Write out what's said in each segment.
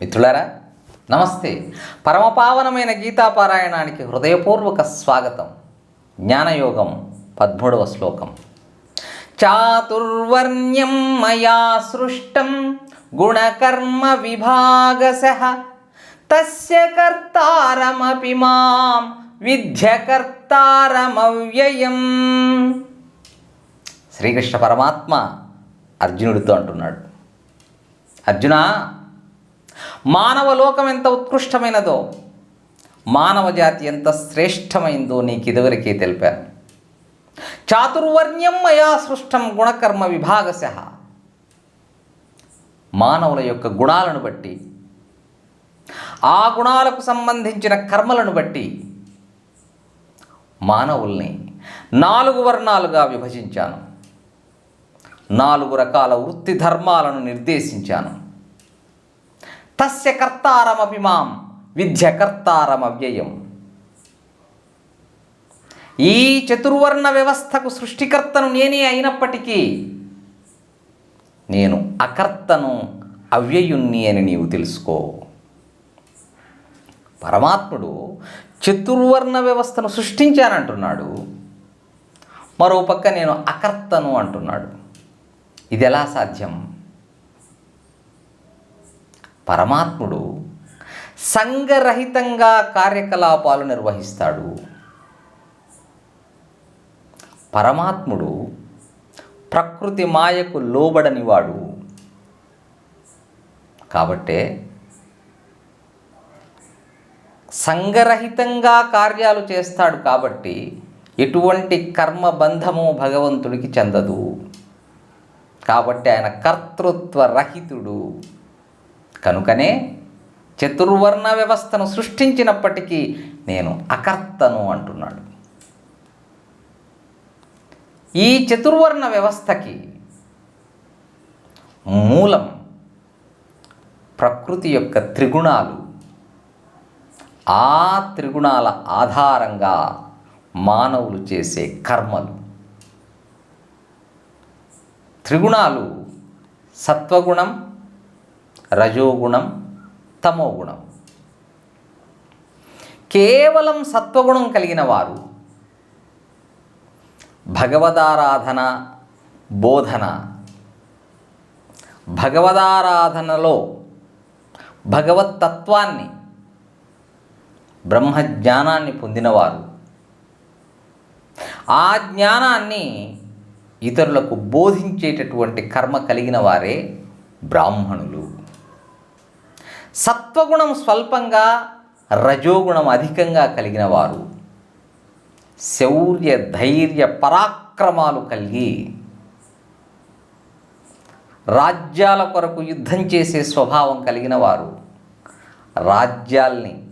మిత్రులారా నమస్తే. పరమపావనమైన గీతాపారాయణానికి హృదయపూర్వక స్వాగతం. జ్ఞానయోగం పద్మూడవ శ్లోకం. చాతుర్వర్ణ్యం మయా సృష్టం గుణకర్మ విభాగశ. తస్య కర్తారమపి మాం విద్యకర్తారమవ్యయం. శ్రీకృష్ణ పరమాత్మ అర్జునుడితో అంటున్నాడు. అర్జునా మానవ లోకం ఎంత ఉత్కృష్టమైనదో మానవ జాతి ఎంత శ్రేష్టమైందో నీకు ఇదివరకే తెలిపాను చాతుర్వర్ణ్యం మయా సృష్టం గుణకర్మ విభాగశ. మానవుల యొక్క గుణాలను బట్టి ఆ గుణాలకు సంబంధించిన కర్మలను బట్టి మానవుల్ని నాలుగు వర్ణాలుగా విభజించాను. నాలుగు రకాల వృత్తి ధర్మాలను నిర్దేశించాను. తస్య కర్తారమపి మాం విద్య కర్తారమవ్యయం. ఈ చతుర్వర్ణ వ్యవస్థకు సృష్టికర్తను నేనే అయినప్పటికీ నేను అకర్తను అవ్యయుణ్ణి అని నీవు తెలుసుకో. పరమాత్ముడు చతుర్వర్ణ వ్యవస్థను సృష్టించానంటున్నాడు మరో పక్క నేను అకర్తను అంటున్నాడు. ఇది ఎలా సాధ్యం? పరమాత్ముడు సంఘరహితంగా కార్యకలాపాలు నిర్వహిస్తాడు. పరమాత్ముడు ప్రకృతి మాయకు లోబడనివాడు. కాబట్టే సంఘరహితంగా కార్యాలు చేస్తాడు కాబట్టి ఎటువంటి కర్మబంధము భగవంతుడికి చెందదు. కాబట్టి ఆయన కర్తృత్వ రహితుడు. కనుకనే చతుర్వర్ణ వ్యవస్థను సృష్టించినప్పటికీ నేను అకర్తను అంటున్నాడు. ఈ చతుర్వర్ణ వ్యవస్థకి మూలం ప్రకృతి యొక్క త్రిగుణాలు. ఆ త్రిగుణాల ఆధారంగా మానవులు చేసే కర్మలు. త్రిగుణాలు సత్వగుణం రజోగుణం తమోగుణం. కేవలం సత్వగుణం కలిగిన వారు భగవదారాధన బోధన. భగవదారాధనలో భగవత్తత్వాన్ని బ్రహ్మజ్ఞానాన్ని పొందినవారు. ఆ జ్ఞానాన్ని ఇతరులకు బోధించేటటువంటి కర్మ కలిగిన వారే బ్రాహ్మణులు. సత్వగుణం స్వల్పంగా రజోగుణం అధికంగా కలిగిన వారు శౌర్య ధైర్య పరాక్రమాలు కలిగి రాజ్యాల కొరకు యుద్ధం చేసే స్వభావం కలిగిన వారు రాజ్యాల్ని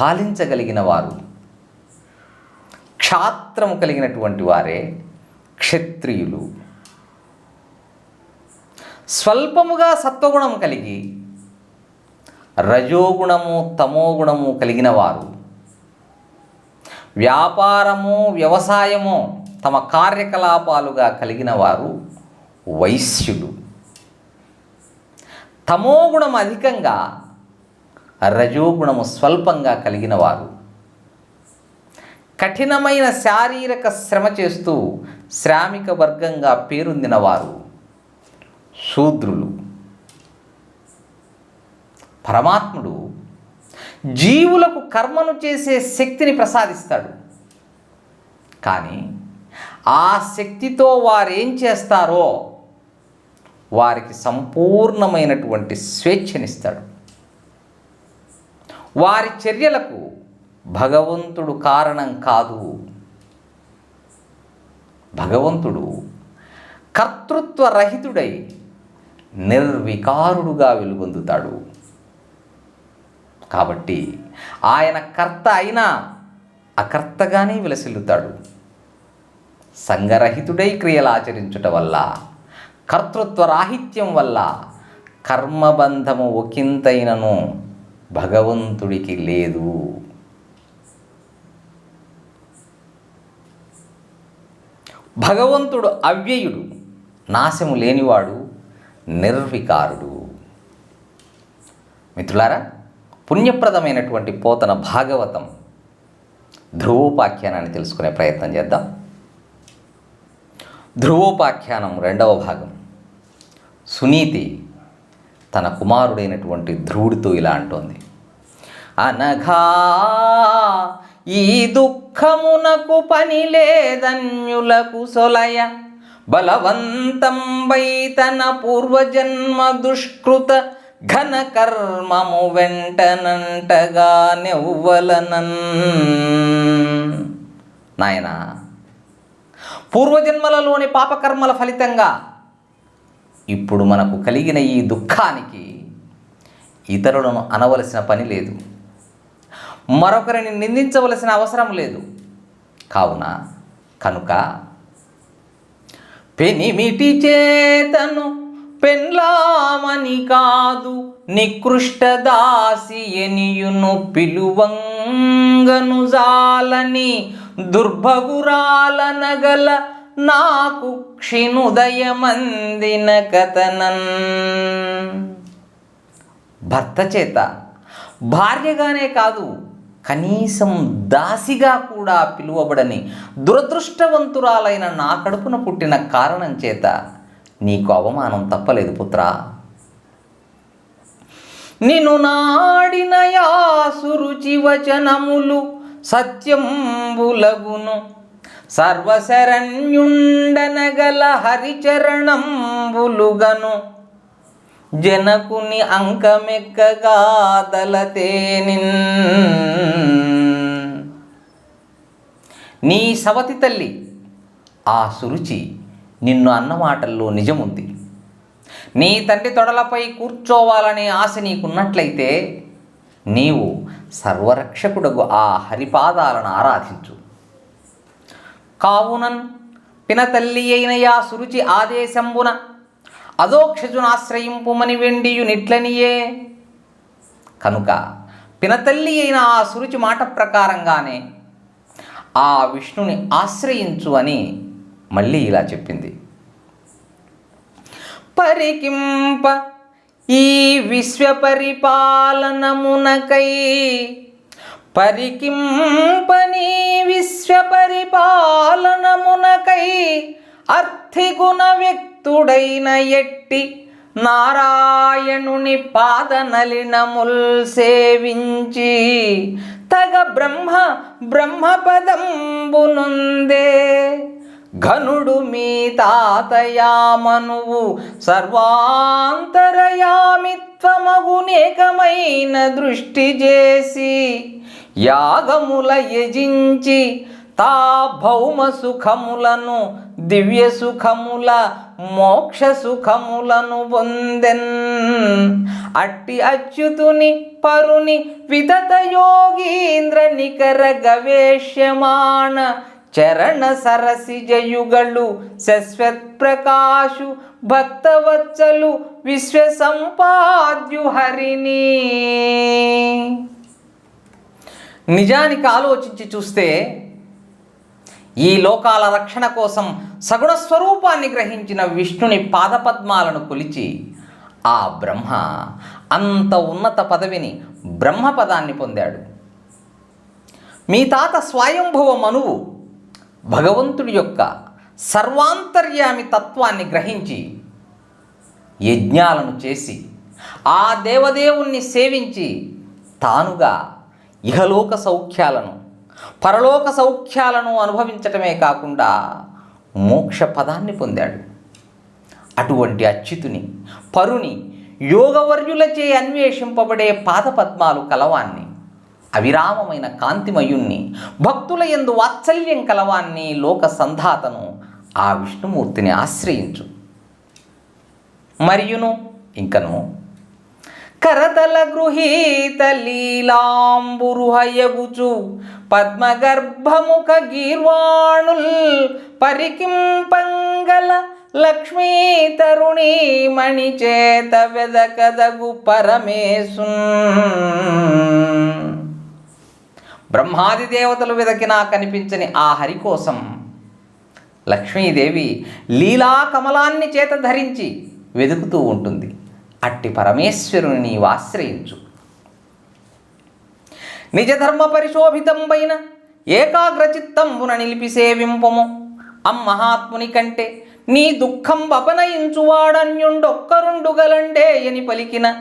పాలించగలిగిన వారు క్షాత్రము కలిగినటువంటి వారే క్షత్రియులు. స్వల్పముగా సత్వగుణం కలిగి రజోగుణము తమోగుణము కలిగిన వారు వ్యాపారము వ్యవసాయము తమ కార్యకలాపాలుగా కలిగిన వారు వైశ్యులు. తమోగుణం అధికంగా రజోగుణము స్వల్పంగా కలిగిన వారు కఠినమైన శారీరక శ్రమ చేస్తూ శ్రామిక వర్గంగా పేరొందినవారు. శూద్రులు. పరమాత్ముడు జీవులకు కర్మను చేసే శక్తిని ప్రసాదిస్తాడు. కానీ ఆ శక్తితో వారేం చేస్తారో వారికి సంపూర్ణమైనటువంటి స్వేచ్ఛనిస్తాడు. వారి చర్యలకు భగవంతుడు కారణం కాదు. భగవంతుడు కర్తృత్వ రహితుడై నిర్వికారుడుగా వెలుగొందుతాడు. కాబట్టి ఆయన కర్త అయినా అకర్తగానే విలసిల్లుతాడు. సంగరహితుడై క్రియలు ఆచరించుట వల్ల కర్తృత్వ రాహిత్యం వల్ల కర్మబంధము ఒకంతైనను భగవంతుడికి లేదు. భగవంతుడు అవ్యయుడు నాశము లేనివాడు నిర్వికారుడు. మిత్రులారా పుణ్యప్రదమైనటువంటి పోతన భాగవతం ధ్రువోపాఖ్యానాన్ని తెలుసుకునే ప్రయత్నం చేద్దాం. ధ్రువోపాఖ్యానం రెండవ భాగం. సునీతి తన కుమారుడైనటువంటి ధ్రువుడితో ఇలా అంటోంది. అనఘా ఈ దుఃఖమునకు పని లేదన్యులకు సొలయ. బలవంతం తన పూర్వజన్మ దుష్కృత ఘన కర్మము వెంటనంటగా నెవ్వలనన్. నాయనా పూర్వజన్మలలోని పాపకర్మల ఫలితంగా ఇప్పుడు మనకు కలిగిన ఈ దుఃఖానికి ఇతరులను అనవలసిన పని లేదు. మరొకరిని నిందించవలసిన అవసరం లేదు. కావున కనుక పెనిమిటి చేతను పెన్లామని కాదు నికృష్ట దాసి ఎనియును పిలువంగను జాలని దుర్భగురాల నగల నాకు క్షిణుదయమందిన కథనన్. భర్త చేత భార్యగానే కాదు కనీసం దాసిగా కూడా పిలువబడని దురదృష్టవంతురాలైన నా కడుపున పుట్టిన కారణం చేత నీకు అవమానం తప్పలేదు పుత్ర. నిన్ను నాడిన యాసురుచి వచనములు సత్యంబులగును. సర్వశరణ్యుండనగల హరిచరణంబులుగను. జనకుని అంకమెక్కగా దలతేనిన్ నీ సవతి తల్లి ఆ సురుచి నిన్ను అన్న మాటల్లో నిజముంది. నీ తండ్రి తొడలపై కూర్చోవాలనే ఆశ నీకున్నట్లయితే నీవు సర్వరక్షకుడగు ఆ హరిపాదాలను ఆరాధించు. కావునన్ పినతల్లి అయిన యా సురుచి ఆదేశంబున అదోక్షజునాశ్రయింపుమని వెండియు నిట్లనియే. కనుక పినతల్లి అయిన ఆ సురుచి మాట ప్రకారంగానే ఆ విష్ణుని ఆశ్రయించు అని మళ్ళీ ఇలా చెప్పింది. పరికింప ఈ విశ్వ పరిపాలనమునకై పరికింపని విశ్వ పరిపాలనమునకై అర్థిగుణ వ్యక్తుడైన ఎట్టి నారాయణుని పాదనలినముల్ సేవించి తగ బ్రహ్మ బ్రహ్మపదంబునుందే. ఘనుడు మీ తాతయామనువు సర్వాంతరయామిత్వమగునేకమైన దృష్టి చేసి యాగముల యజించి తా భౌమ సుఖములను దివ్య సుఖముల మోక్ష సుఖములను పొందెన్ అట్టి అచ్యుతుని పరుని విదత యోగీంద్ర నికర గవేష్యమాణ చరణ సరసి జయుగళ్ళు శశ్వత్ ప్రకాశు భక్తవత్సలు విశ్వ సంపాద్యు హరిని నిజానికి ఆలోచించి చూస్తే ఈ లోకాల రక్షణ కోసం సగుణ స్వరూపాన్ని గ్రహించిన విష్ణుని పాదపద్మాలను కొలిచి ఆ బ్రహ్మ అంత ఉన్నత పదవిని బ్రహ్మపదాన్ని పొందాడు. మీ తాత స్వయంభవ మనువు భగవంతుడి యొక్క సర్వాంతర్యామి తత్వాన్ని గ్రహించి యజ్ఞాలను చేసి ఆ దేవదేవుణ్ణి సేవించి తానుగా ఇహలోక సౌఖ్యాలను పరలోక సౌఖ్యాలను అనుభవించటమే కాకుండా మోక్ష పదాన్ని పొందాడు. అటువంటి అచ్యుతుని పరుని యోగవర్యులచే అన్వేషింపబడే పాదపద్మాలు కలవాన్ని అవిరామమైన కాంతిమయుణ్ణి భక్తుల ఎందు వాత్సల్యం కలవాన్ని లోక సంధాతను ఆ విష్ణుమూర్తిని ఆశ్రయించు. మరియును ఇంకను. కరతల గృహీత లీలాంబురుహయగుచు పద్మగర్భముఖ గీర్వాణుల్ పరికింపంగల లక్ష్మీ తరుణీ మణి చేత వెదకదగు పరమేశున్. బ్రహ్మాది దేవతలు వెదకినా కనిపించని ఆ హరి కోసం లక్ష్మీదేవి లీలా కమలాన్ని చేత ధరించి వెతుకుతూ ఉంటుంది. అట్టి పరమేశ్వరుని నీవు ఆశ్రయించు. నిజధర్మ పరిశోభితంబైన ఏకాగ్రచిత్తంబున నిలిపి సేవింపము అమ్మహాత్ముని కంటే నీ దుఃఖం అపనయించువాడన్యుండొక్కరుండు గలండే అని పలికిన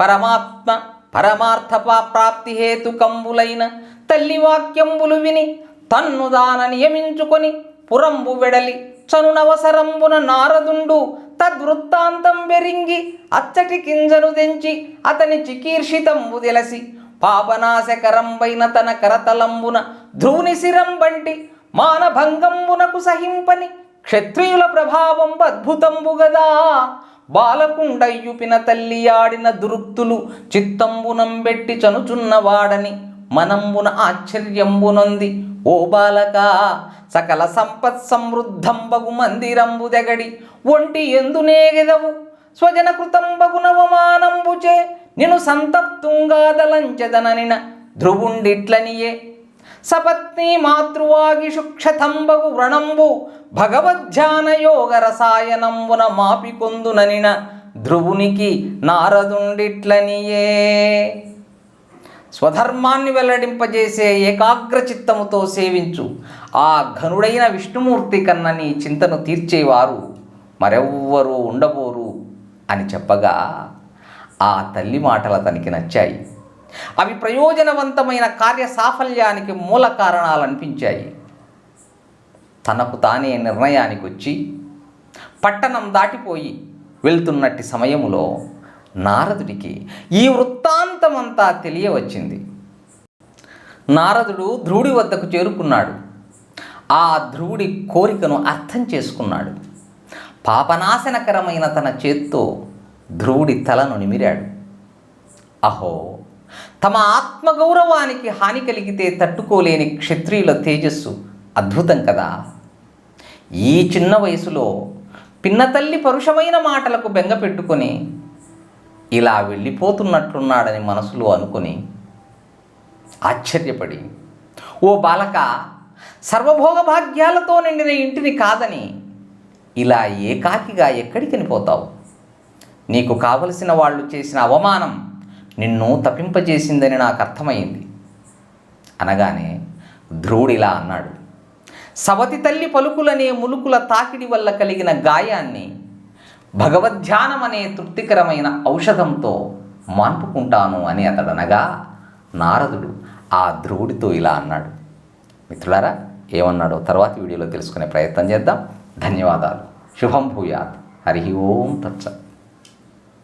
పరమాత్మ పరమార్థ ప్రాప్తి హేతుకంబులైన తల్లి వాక్యంబులు విని తన్ను దాన నియమించుకొని పురంబు వెడలి చనునవసరంబున నారదుండు తద్వృత్తాంతం బెరింగి అచ్చటి కింజను తెంచి అతని చికీర్షితంబు తెలసి పాపనాశకరంబైన తన కరతలంబున ధ్రువుని శిరం బంటి మానభంగంబునకు సహింపని క్షత్రియుల ప్రభావం అద్భుతంబు గదా. బాలకుండయ్యుపిన తల్లి ఆడిన దురుక్తులు చిత్తంబునంబెట్టి చనుచున్నవాడని మనంబున ఆశ్చర్యంబునొంది. ఓ బాలక సకల సంపత్ సమృద్ధంబగు మందిరంబు దెగడి ఒంటి ఎందునేగెదవు స్వజన కృతంబగు బగునవమానంబుచే నిను సంతప్తుంగాదలంచదననిన ధ్రువుండిట్లనియే. సపత్ని మాతృవాగి క్షతంబగు వ్రణంబు భగవద్ధ్యాన యోగ రసాయనంబున మాపికొందుననిన ధ్రువునికి నారదుండిట్లనియే. స్వధర్మాన్ని వెల్లడింపజేసే ఏకాగ్ర చిత్తముతో సేవించు. ఆ ఘనుడైన విష్ణుమూర్తి కన్న నీ చింతను తీర్చేవారు మరెవ్వరూ ఉండబోరు అని చెప్పగా ఆ తల్లి మాటలు అతనికి నచ్చాయి. అవి ప్రయోజనవంతమైన కార్య సాఫల్యానికి మూల కారణాలు అనిపించాయి తనకు తానే నిర్ణయానికి వచ్చి పట్టణం దాటిపోయి వెళ్తున్నట్టి సమయములో నారదుడికి ఈ వృత్తాంతమంతా తెలియవచ్చింది. నారదుడు ధ్రువుడి వద్దకు చేరుకున్నాడు. ఆ ధ్రువుడి కోరికను అర్థం చేసుకున్నాడు. పాపనాశనకరమైన తన చేత్తో ధ్రువుడి తలను నిమిరాడు. అహో తమ ఆత్మగౌరవానికి హాని కలిగితే తట్టుకోలేని క్షత్రియుల తేజస్సు అద్భుతం కదా. ఈ చిన్న వయసులో పిన్నతల్లి పరుషమైన మాటలకు బెంగ పెట్టుకొని ఇలా వెళ్ళిపోతున్నట్లున్నాడని మనసులో అనుకుని ఆశ్చర్యపడి ఓ బాలక సర్వభోగ భాగ్యాలతో నిండిన ఇంటిని కాదని ఇలా ఏకాకిగా ఎక్కడికని పోతావు? నీకు కావలసిన వాళ్ళు చేసిన అవమానం నిన్ను తప్పింపజేసిందని నాకు అర్థమైంది. అనగానే ధ్రువుడిలా అన్నాడు సవతి తల్లి పలుకులనే ములుకుల తాకిడి వల్ల కలిగిన గాయాన్ని భగవద్ధ్యానం అనే తృప్తికరమైన ఔషధంతో మాన్పుకుంటాను అని అతడనగా నారదుడు ఆ ధ్రువుడితో ఇలా అన్నాడు. మిత్రులారా ఏమన్నాడో తర్వాతి వీడియోలో తెలుసుకునే ప్రయత్నం చేద్దాం. ధన్యవాదాలు. శుభం భూయాత్. హరి ఓం తత్సత్.